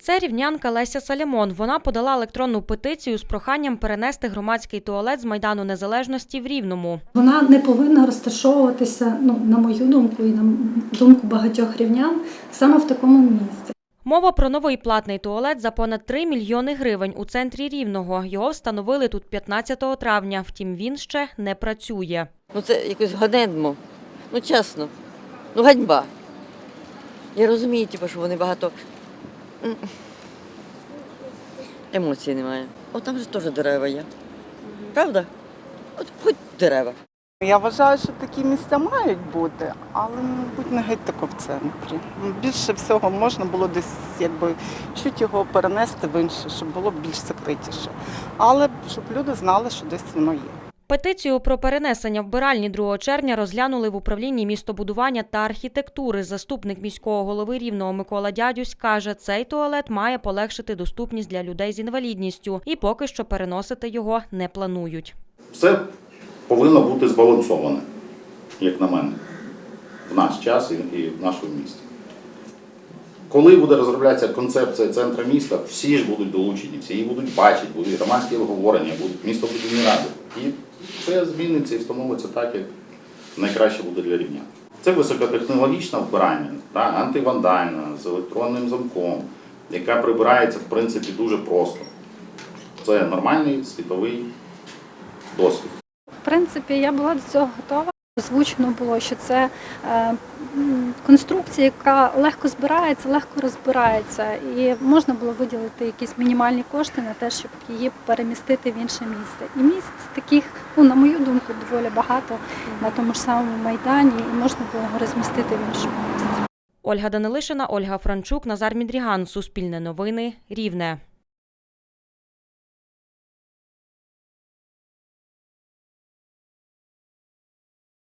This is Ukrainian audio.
Це рівнянка Леся Салямон. Вона подала електронну петицію з проханням перенести громадський туалет з Майдану Незалежності в Рівному. Вона не повинна розташовуватися, ну на мою думку, і на думку багатьох рівнян, саме в такому місці. Мова про новий платний туалет за понад 3 мільйони гривень у центрі Рівного. Його встановили тут 15 травня. Втім, він ще не працює. Ну це якось ганебно. Ну чесно. Ну ганьба. Я розумію, типу, що вони багато. Емоцій немає. О, там же теж дерева є. Правда? От хоч дерева. Я вважаю, що такі місця мають бути, але, мабуть, не геть тако в центрі. Більше всього можна було десь якби чуть його перенести в інше, щоб було більш закритіше. Але щоб люди знали, що десь воно є. Петицію про перенесення вбиральні 2 червня розглянули в управлінні містобудування та архітектури. Заступник міського голови Рівного Микола Дядюсь каже, цей туалет має полегшити доступність для людей з інвалідністю, і поки що переносити його не планують. Все повинно бути збалансоване, як на мене, в наш час і- в нашому місті. Коли буде розроблятися концепція центру міста, всі ж будуть долучені, всі її будуть бачити, будуть громадські обговорення, будуть містобудівні ради. І все зміниться і встановиться так, як найкраще буде для рівня. Це високотехнологічне вбирання, антивандальна, з електронним замком, яка прибирається в принципі дуже просто. Це нормальний світовий досвід. В принципі, я була до цього готова. Озвучено було, що це е, конструкція, яка легко збирається, легко розбирається, і можна було виділити якісь мінімальні кошти на те, щоб її перемістити в інше місце. І місць таких, ну на мою думку, доволі багато на тому ж самому майдані, і можна було його розмістити в іншому місці. Ольга Данилишина, Ольга Франчук, Назар Мідріган. Суспільне новини. Рівне.